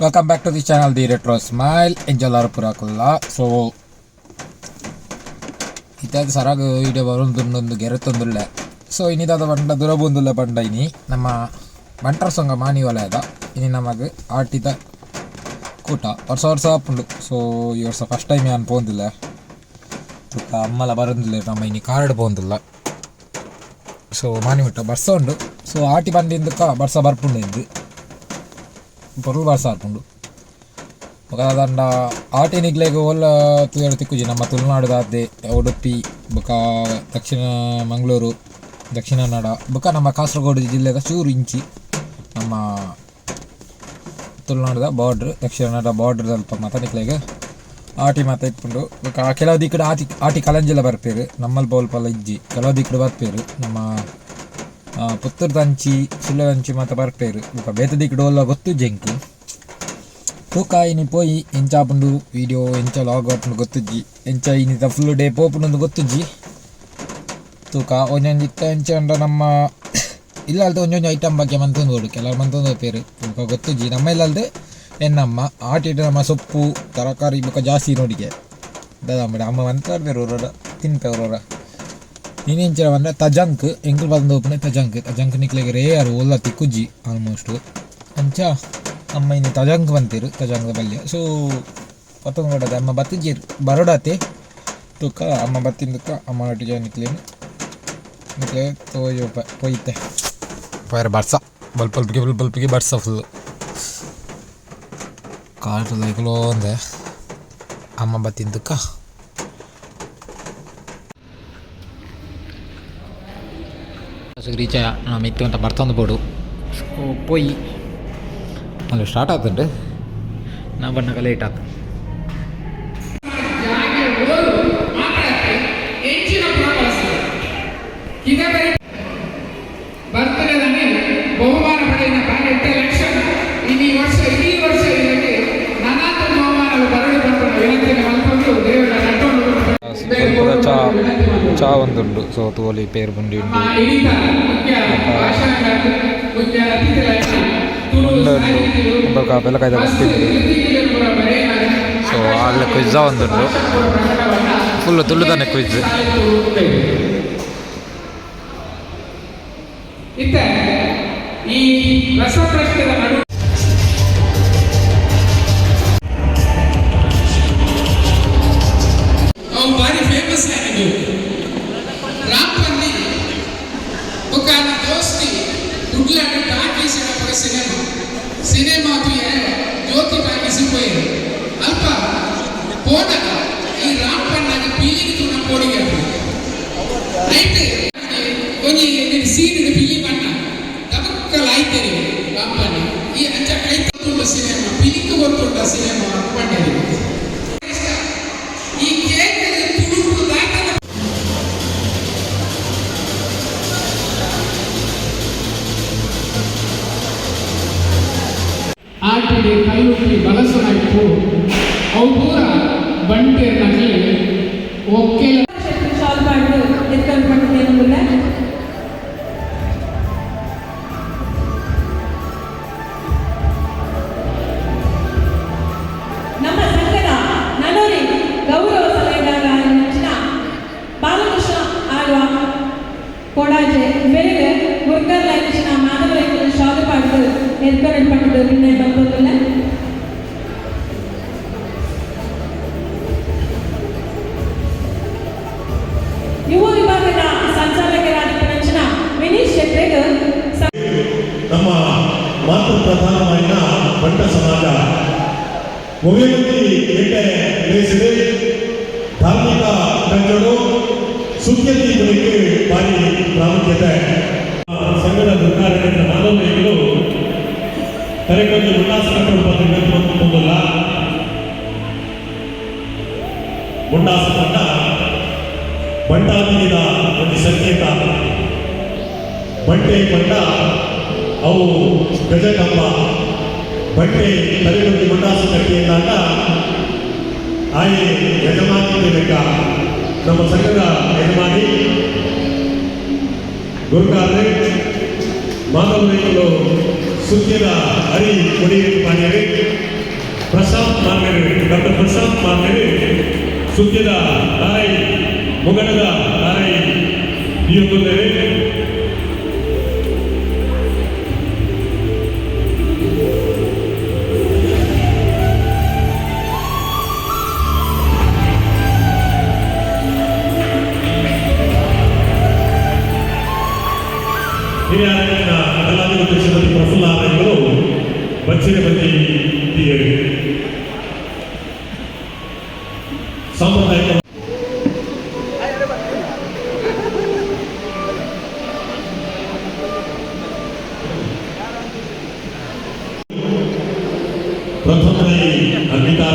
welcome back to the channel the retro smile ಎಂಜಲಾರು ಪುರಾಕುಲ್ಲ so ಇತ್ಯಾದಿ ಸರಾಗ video ಬರೋದೊಂದೊಂದು ಗೆರೆತೊಂದುಳ್ಳೆ so ಇನ್ನಿದಾದ ಬಂಡ ದೂರ ಬಂದುಲ್ಲ ಬಂಡ ಇನಿ ನಮ್ಮ ಬಂಟರ ಸೊಂಗ ಮಾನಿ ವಲಯದ ಇನಿ ನಮಗೆ ಆಟಿದ ಕೂಟ ವರ್ಷ ವರ್ಷ ಆಪುಂಡು ಸೊ ಈ ವರ್ಷ ಫಸ್ಟ್ ಟೈಮ್ ಏನು ಪೋಂದಿಲ್ಲ ತುಕ್ಕ ಅಮ್ಮಲ ಬರೋದಿಲ್ಲ ನಮ್ಮ ಇನಿ ಕಾರ್ಡ್ ಪೋಂದಿಲ್ಲ ಸೊ ಮಾನಿ ಬಿಟ್ಟ ಬರ್ಸ ಉಂಡು ಸೊ ಆಟಿ ಬಂದಿಂದಕ್ಕ ಬರ್ಸ ಬರ್ಪುಂಡು ಇಂದು ಪೊರ್ಲು వరుస ಬೊಕ ದಂಡ ದಂಡ ಆಟೆನಿಗ್ಲೆಗೆ ಒಲ್ಲ ತೂಯಡು ತಿಕ್ಕುಜಿ. ನಮ್ಮ ತುಳುನಾಡುದಾದ್ದೆ, ಉಡುಪಿ, ಬೊಕ ದಕ್ಷಿಣ ಮಂಗಳೂರು, ದಕ್ಷಿಣ ಕನ್ನಡ, ಬೊಕ ನಮ್ಮ ಕಾಸರಗೋಡು ಜಿಲ್ಲೆದ ಚೂರು ಇಂಚಿ ನಮ್ಮ ತುಳುನಾಡುದ ಬಾರ್ಡ್ರ್ ದಕ್ಷಿಣ ಕನ್ನಡ ಬಾರ್ಡ್ರ್ ಸ್ವಲ್ಪ ಆಟಿ ಮಾತ ಇಟ್ಕೊಂಡು ಬೊಕ ಕೆಲವು ದಿಕ್ಕಡು ಆಟಿ ಆಟಿ ಕಲಂಜಿಲ್ಲ ಬರ್ಪೇರು. ನಮ್ಮಲ್ಲಿ ಬೌಲ್ ಪಲ್ಲ ಇಜ್ಜಿ. ಕೆಲವು ದಿಕ್ಕಡು ಬರ್ಪೇರು. ನಮ್ಮ ಆ, ಪುತ್ತೂರು ದಂಚಿ ಸುಳ್ಳು ದಂಚಿ ಮಾತ ಬರ್ಪೇರು ಬೊಕ ಬೇತ ದಿಕ್ಕಡು ಒಲ್ಲ ಗೊತ್ತು ಜಂಕಿ. ತೂಕ ಇನಿ ಪೋಯಿ ಎಂಚ ಆಪುಂಡು ವಿಡಿಯೋ ಎಂಚ ಲಾಗ್ ಆಪುಂಡು ಗೊತ್ತುಜ್ಜಿ. ಎಂಚ ಇನಿತ ಫುಲ್ ಡೇ ಪೋಪುಂಡು ಗೊತ್ತುಜ್ಜಿ. ತೂಕ ಒಂದೊಂದು ಇತ್ತ ಎಂಚ ಅಂಡ ನಮ್ಮ ಇಲ್ಲ ಅಲ್ದೆ ಒಂದೊಂದು ಐಟಮ್ ಬಗ್ಗೆ ಮಂತೊಂದು ಓಡು. ಕೆಲವರು ಮಂತೊಂದು ಪೇರು ಬೊಕ ಗೊತ್ತುಜ್ಜಿ. ನಮ್ಮ ಇಲ್ಲಲ್ದೆ ಎನ್ನಮ್ಮ ಆಟಿಟ ನಮ್ಮ ಸೊಪ್ಪು ತರಕಾರಿ ಬೊಕ ಜಾಸ್ತಿ ನೋಡಿಗೆ. ದದಾಂಬಡಿ ಅಮ್ಮ ಮಂತಾಡ್ಬೇರು ಅವ್ರವ್ರ ತಿನ್ಪೇವ್ರವ್ರ ನೀನೆಂಚರ ಬಂದರೆ ತಜಂಕ್ ಎಂಕಲ್ ಬಂದು ಓಪನೆ ತಜಂಕ್ ತಜಂಕ್ ನಿಕ್ಲೆಗೆ ರೇಯರು ಒಲ್ಲ ತಿಕ್ಕುಜ್ಜಿ ಆಲ್ಮೋಸ್ಟು ಅಂಚ ಅಮ್ಮ ಇನ್ನು ತಜಂಕ್ ಬಂತೀರು ತಜಂಕ್ ಬಲ್ಯ ಸೊ ಪತ್ತೊಂದು ಕೊಡದೆ ಅಮ್ಮ ಬತ್ತಿಜೀರು ಬರೋಡಾತೆ ತುಕ್ಕ ಅಮ್ಮ ಬತ್ತಿಂದಕ್ಕ ಅಮ್ಮ ಒಟ್ಟಿಗೆ ನಿಕ್ಲೇನು ನಿಕ್ಲೆ ತೋಯೋ ಪೊಯ್ತೆ ಪೈರ ಬರ್ಸ ಬಲ್ಪ್ ಬಲ್ಪಿಗೆ ಬಲ್ಪ್ ಬಲ್ಪಿಗೆ ಬರ್ಸ ಫುಲ್ಲು ಕಾಲು ಲೈಕ್ಲೋ ಅಂದೆ ಅಮ್ಮ ಬತ್ತಿಂದಕ್ಕ ರೀಚ ನಾವು ಇತ್ತು ಅಂತ ಮರ್ತೊಂದು ಬೋಡು ಪೊಯ್ ಅಲ್ಲಿ ಸ್ಟಾರ್ಟ್ ಆಗ್ತದೆ ನಾ ಬಣ್ಣಗ ಲೇಟ್ ಆತು ಹೆಚ್ಚಿನ ಪ್ರವಾಸ ಇದರ ಬರ್ತಡೇದಲ್ಲಿ ಬಹುಮಾನ ಪಡೆದ ಹನ್ನೆರಡು ಚಾ ಒಂದುಂಡು ಸೊ ತೋಲಿ ಪೇರು ಬುಂಡಿ ಉಂಡು. ಉಂಡು ಉಂಡು ಬೆಲಕಾಯ್ದ ಸೊ ಅಲ್ಲಿ ಕ್ವಿಜ್ಜ ಒಂದುಂಡು. ಫುಲ್ಲು ತುಳುದಾನೆ ಕ್ವಿಜ್ ಇತ್ತ ಈ ರಸಪ್ರಶ್ನೆದ ನಡು జ్యోతి టాకీస్ పోయారు అల్ప పోనక ఈ రాంపన్నాకి పీలికి తున్న పోడిగాడు అయితే కొన్ని నేను సీనుడు పిల్లి పన్న తమక్కలు అయితే రాంపన్ని ఈ అంచ కైతుండ సినిమా పిలికి కొట్టుండ సినిమా పడ్డది ಆಟಿಗೆ ಕಲ್ಲುಟ್ಟಿ ಬಲಸನಾಯ್ತು ಅವು ಪೂರ ಬಂಟೆ ನಕಲೆ ಒಕ್ಕೆಲ ಸಾಲ್ವ್ ಮಾಡಿದ್ರು ಎತ್ಕೊಂಡು ಬಂದಿದ್ದೇನೆ ಮುಲ್ಲ ನಮ್ಮ ಸಂಘದ ನನ್ನೂರಿ ಗೌರವ ಸಲಹೆಗಾರ ನೆಚ್ಚಿನ ಬಾಲಕೃಷ್ಣ ಆಡುವ ಕೊಡಾಜೆ ಬೆಳಗ್ಗೆ ಗುರ್ಗರ್ ನೆಚ್ಚಿನ ಮಾನವ ഷാദുമായിട്ട് എൻകറേജ്മെന്റ് പിന്നെ ബന്ധത്തിൽ ಯುವ ವಿಭಾಗದ ಸಂಚಾಲಕರಾಗಿದ್ದ ವಿನೀಶ್ ಶೆಟ್ರೇಗರ್ ನಮ್ಮ ಮಾತೃ ಪ್ರಧಾನವಾಗಿನ ಬಂಟ ಸಮಾಜ ಮುಗಿಯಲ್ಲಿ ಏಕೆ ನಡೆಸಿದೆ ಧಾರ್ಮಿಕ ತಂಡಗಳು ಸುದ್ದಿಯಲ್ಲಿ ಪ್ರಾಮುಖ್ಯತೆ ದುರ್ಗಾರಣ್ಯ ಮಾನವೀಯಗಳು ಕರೆಗೊಂದು ಉಲ್ಲಾಸಕರ ಬಂದಿಲ್ಲ ಉಲ್ಲಾಸಕೊಂಡ ಬಂಟಾದಿನ ಒಂದು ಸಂಕೇತ. ಬಂಟೆ ಕೊಂಡ ಅವು ಗಜಕಂಬ. ಬಂಟೆ ತಲೆಗೊಂದು ಮುಂಡಾಸು ಕಟ್ಟಿಯನ್ನಾಗ ಆಯೆ ಯಜಮಾನಿ ಲೆಕ್ಕ ನಮ್ಮ ಸಂಘದ ಯಜಮಾನಿ. ಗುರುಗಾದ್ರೆ ರೈತರು ಸುತ್ತಿನ ಹರಿ ಕೊಡಿ ಮಾಡಿದರೆ ಪ್ರಶಾಂತ್ ಮಾರ್ಗರು ಡಾಕ್ಟರ್ ಪ್ರಶಾಂತ್ ಮಾರ್ಗರು ಸುದ್ಯದ ತಾಯಿ ಮುಗಡದ ತಾಯಿ ಈ ಹಿರಿಯ வச்சிரபதி தேர் சம்பிரதாயம் प्रथम रही अंकिता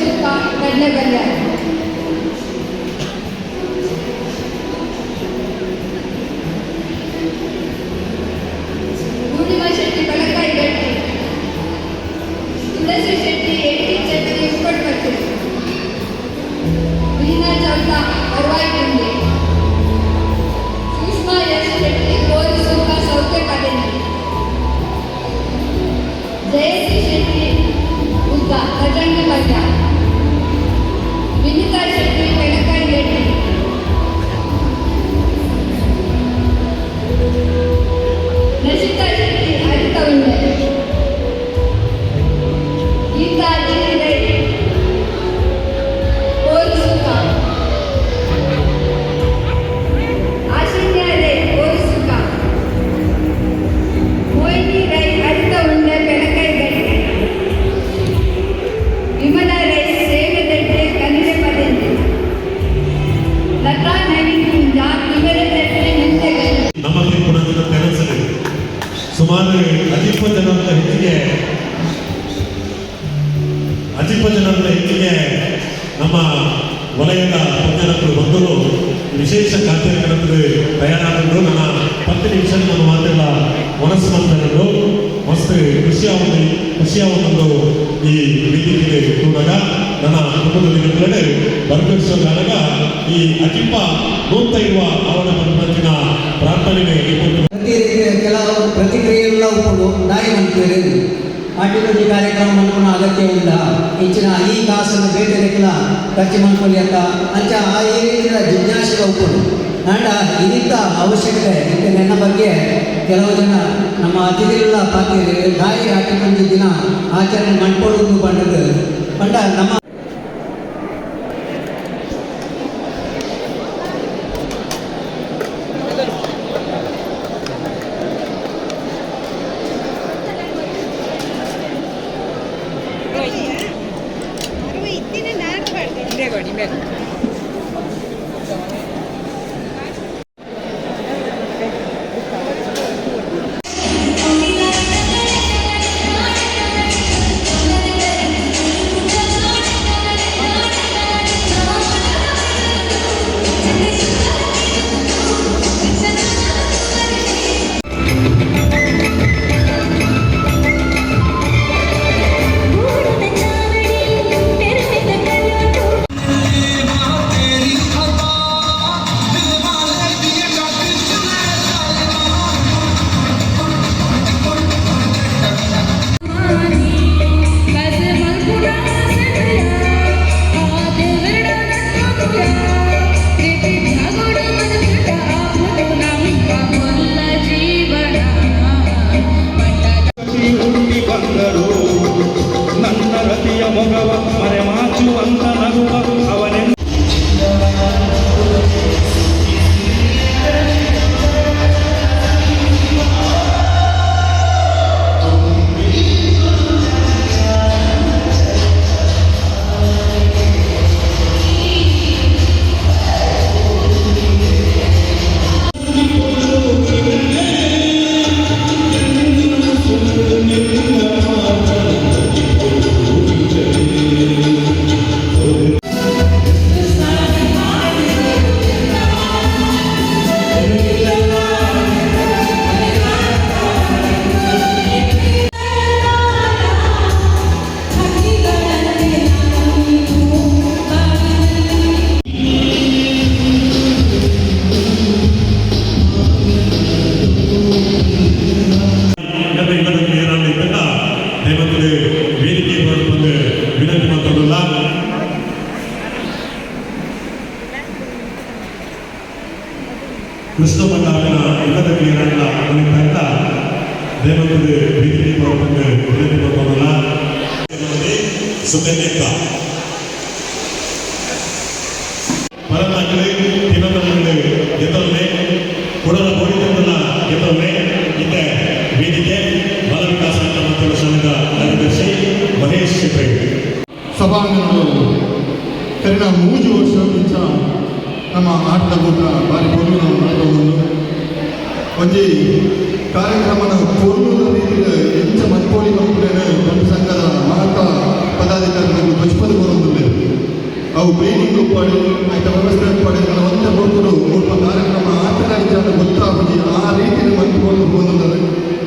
ಸುಕ್ಕ ಕಡಲೆ ಬಲ್ಯಾರ ಪೂರ್ಣಿಮ ಶೆಟ್ಟಿ ಬೆಳಕಾಯಿ ಗಟ್ಟಿ ತುಳಸಿ ಶೆಟ್ಟಿ ಎಟ್ಟಿ ಚಟ್ನಿ ಉಪ್ಪಟ್ಟು ಬರ್ತೀವಿ ವೀಣಾ ಚೌಟ ಅರವಾಯಿ जय से शक्ति उद्गा प्रचंड बजा विनिका शक्ति कड़का गेटे नशिता शक्ति ಹದಿಪ್ಪತ್ತು ಜನರ ಹೆಚ್ಚಿಗೆ ಹದಿಪ್ಪತ್ತು ಜನರ ಹೆಚ್ಚಿಗೆ ನಮ್ಮ ವಲಯದ ಜನರು ಬಂದರು ವಿಶೇಷ ಕಾರ್ಯಕ್ರಮದಲ್ಲಿ ತಯಾರಾದರು ನನ್ನ ಹತ್ತು ನಿಮಿಷ ನನ್ನ ಮಾತೆಲ್ಲ ಮನಸ್ಸು ಬಂದರು ಮಸ್ತ್ ಖುಷಿಯಾಗಿ ಖುಷಿಯಾಗೊಂದು ಈ ವೇದಿಕೆಗೆ ಕೂಡಾಗ ನನ್ನ ಕುಟುಂಬದೊಂದಿಗೆ ಬರಬೇಕಿಸೋದಾಗ ಈ ಅತಿಪ್ಪ ನೋಡ್ತಾ ಇರುವ ಅವರ ಪ್ರಾರ್ಥನೆ ಆಟಿನಲ್ಲಿ ಕಾರ್ಯಕ್ರಮ ಮಾಡ್ಕೊಂಡು ಅಗತ್ಯ ಇಲ್ಲ ಹೆಚ್ಚಿನ ಈ ಕಾಸನ್ನು ಬೇಟೆಲ್ಲ ಖರ್ಚು ಮಾಡ್ಕೊಳ್ಳಿ ಅಂತ ಅಂಚ ಆ ಈ ರೀತಿಯ ಜಿಜ್ಞಾಸೆ ಇದೀಗ ಅವಶ್ಯಕತೆ ಮತ್ತು ನನ್ನ ಬಗ್ಗೆ ಕೆಲವು ಜನ ನಮ್ಮ ಅತಿಥಿಗಳ ಪಾತ್ರೆ ದಾರಿ ಆಟಿಕೊಂಡು ದಿನ ಆಚರಣೆ ಮಾಡ್ಕೊಳ್ಳೋದು ಬಂದದ್ದು ಬಂಡ ನಮ್ಮ ಹೇಳ್ಕೊಂಥದ್ದು ಲಾಭ ಕೃಷ್ಣ ಪಟ್ಟಾಪನ ಇಲ್ಲದ ನೀರಲ್ಲ ಅವನಿಗೆ ಕಂಡ ದೇವತೆ ಬಿಜೆಪಿ ಪ್ರಾಬ್ಲಮ್ಗೆ ಒಳ್ಳೆ ಬರ್ತಾರಲ್ಲ ಸುಖನೇಕ ಪರ ಮಕ್ಕಳಿಗೆ ದಿನದ ಮುಂದೆ ಎದ್ದಲ್ಲೇ ಕೊಡಲು ಹೋಗಿದೆ ಕರಿನ ಮೂಜು ವರ್ಷದಿಂದ ನಮ್ಮ ಆಟದ ಕೂಟ ಬಾರಿ ಪೂರ್ವ ನಾವು ನಡೆದವರು ಒಂಜಿ ಕಾರ್ಯಕ್ರಮನ ಪೂರ್ವ ರೀತಿಯಲ್ಲಿ ಎಂಚ ಮತ್ಪೋಳಿ ಮಕ್ಕಳೇನು ದೊಡ್ಡ ಸಂಘದ ಮಹತ್ವ ಪದಾಧಿಕಾರಿಗಳು ಧ್ವಜಪದ ಬರೋದಿಲ್ಲ ಅವು ಬೇಡಿಕೆ ಉಪ್ಪಾಡಿ ಆಯ್ತ ವ್ಯವಸ್ಥೆ ಉಪ್ಪಾಡಿ ಒಂದೇ ಹೋಗ್ತಾರೆ ಮುಲ್ಪ ಕಾರ್ಯಕ್ರಮ ಆಟಗಾಡಿದ್ರೆ ಗೊತ್ತಾಗಿ ಆ ರೀತಿಯಲ್ಲಿ ಮತ್ಕೊಂಡು ಹೋಗಿದ್ದಾರೆ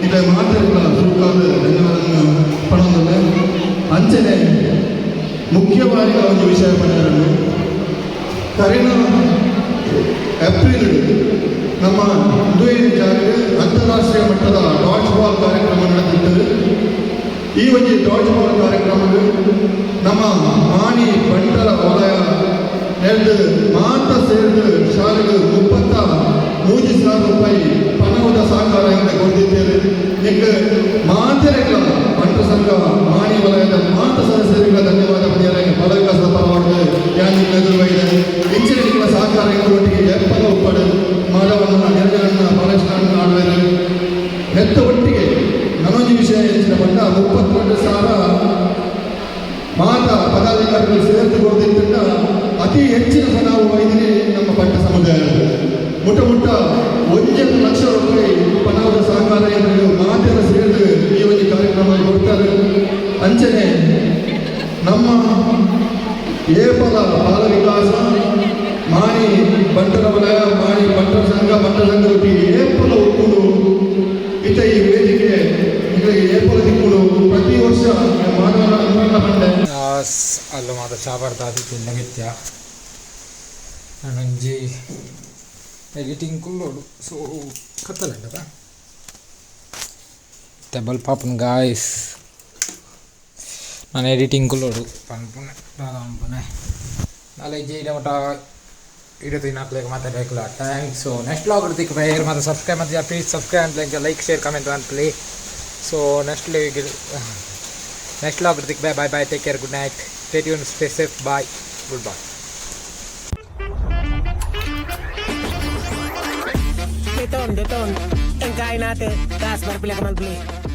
ಈಗ ಮಾತಾಡಿಲ್ಲ ಸುಖಾದ ಧನ್ಯವಾದ ಪಡೋದಿಲ್ಲ ಅಂಚನೆ ಮುಖ್ಯವಾಗಿ ಒಂದು ವಿಷಯ ಪಡೆದರು ಕರೆನ ಏಪ್ರಿಲ್ ನಮ್ಮ ದುಯೇರಿ ಜಾಗದಲ್ಲಿ ಅಂತಾರಾಷ್ಟ್ರೀಯ ಮಟ್ಟದ ಡಾಡ್ಜ್ ಬಾಲ್ ಕಾರ್ಯಕ್ರಮ ನಡೆದಿದ್ದರು ಈ ಒಂದು ಡಾಡ್ಜ್ ಬಾಲ್ ಕಾರ್ಯಕ್ರಮದಲ್ಲಿ ನಮ್ಮ ಮಾಣಿ ಬಂಟರ ವಲಯ ಎರಡು ಮಾತ್ರ ಸೇರಿದ ಶಾಲೆಗಳು ಮುಪ್ಪತ್ತ ಮೂರು ಸಾವಿರ ರೂಪಾಯಿ ಪಣದ ಸಹಕಾರದಿಂದ ಕೊಟ್ಟಿದ್ದೇವೆ ಈಗ ಮಾತೆರೆಗಳ ಬಂಟ ಸಂಘ ಮಾಣಿ ವಲಯದ ಮಾತ ಸದಸ್ಯರಿಗೆ ಹೆತ್ತ ಒಟ್ಟಿಗೆ ನನೊಂದು ವಿಷಯ ಹೆಚ್ಚಿನ ಬಂಡ ಮುಪ್ಪತ್ತೆರಡು ಸಾವಿರ ಮಾತ ಪದಾಧಿಕಾರಿಗಳು ಸೇರಿದುಕೊಳ್ಳುವುದರಿಂದ ಅತಿ ಹೆಚ್ಚಿನ ನಾವು ಒಯ್ದಿರಿ ನಮ್ಮ ಪಟ್ಟ ಸಮುದಾಯ. ಮುಟ್ಟ ಮುಟ್ಟ ಒಂದು ಲಕ್ಷ ರೂಪಾಯಿ ಪಣದ ಸಹಕಾರ ಎಂದು ಮಾತೆಲ್ಲ ಸೇರಿದು ಈ ಒಂದು ಕಾರ್ಯಕ್ರಮ ಕೊಡ್ತಾರೆ. ಅಂಚನೆ ನಮ್ಮ ಏಪಲ ಬಾಲ ವಿಕಾಸ ಮಾಣಿ ಬಂಟರ ವಲಯ ಚಾಬರ್ದಾದಿ ತಿನ್ನಗಿತ್ಯ ನನಂಜಿ ಎಡಿಟಿಂಗ್ ಕುಲ್ಲೋಡು ಸೊ ಕತ್ತಲೆಂಡದ ಟೆಬಲ್ ಪಾಪನ್ ಗಾಯ್ಸ್ ನಾನು ಎಡಿಟಿಂಗ್ ಕುಲ್ಲೋಡು ಪನ್ಪುನೆ. ಪನ್ಪುನೆ. ನಾಳೆ ಜೈಡ ಮಟ ವಿಡಿಯೋ ತಿನ್ನಕ್ಲೇಗೆ ಮಾತಾಡಬೇಕಲ್ಲ ಥ್ಯಾಂಕ್ಸ್ ಸೊ ನೆಕ್ಸ್ಟ್ ಲಾಗ್ ಇರ್ತಿಕ್ಕೆ ಬೇರೆ ಮತ್ತೆ ಸಬ್ಸ್ಕ್ರೈಬ್ ಮತ್ತೆ ಪ್ಲೀಸ್ ಸಬ್ಸ್ಕ್ರೈಬ್ ಅಂತ ಲೈಕ್ ಶೇರ್ ಕಮೆಂಟ್ ಅಂತ play so next next log ಇರ್ತಿಕ್ಕೆ bye bye bye take care good night stay tuned, stay safe. Bye. Goodbye. Deton, deton. Tangkain natin. Tapos, para pila ka mag-play.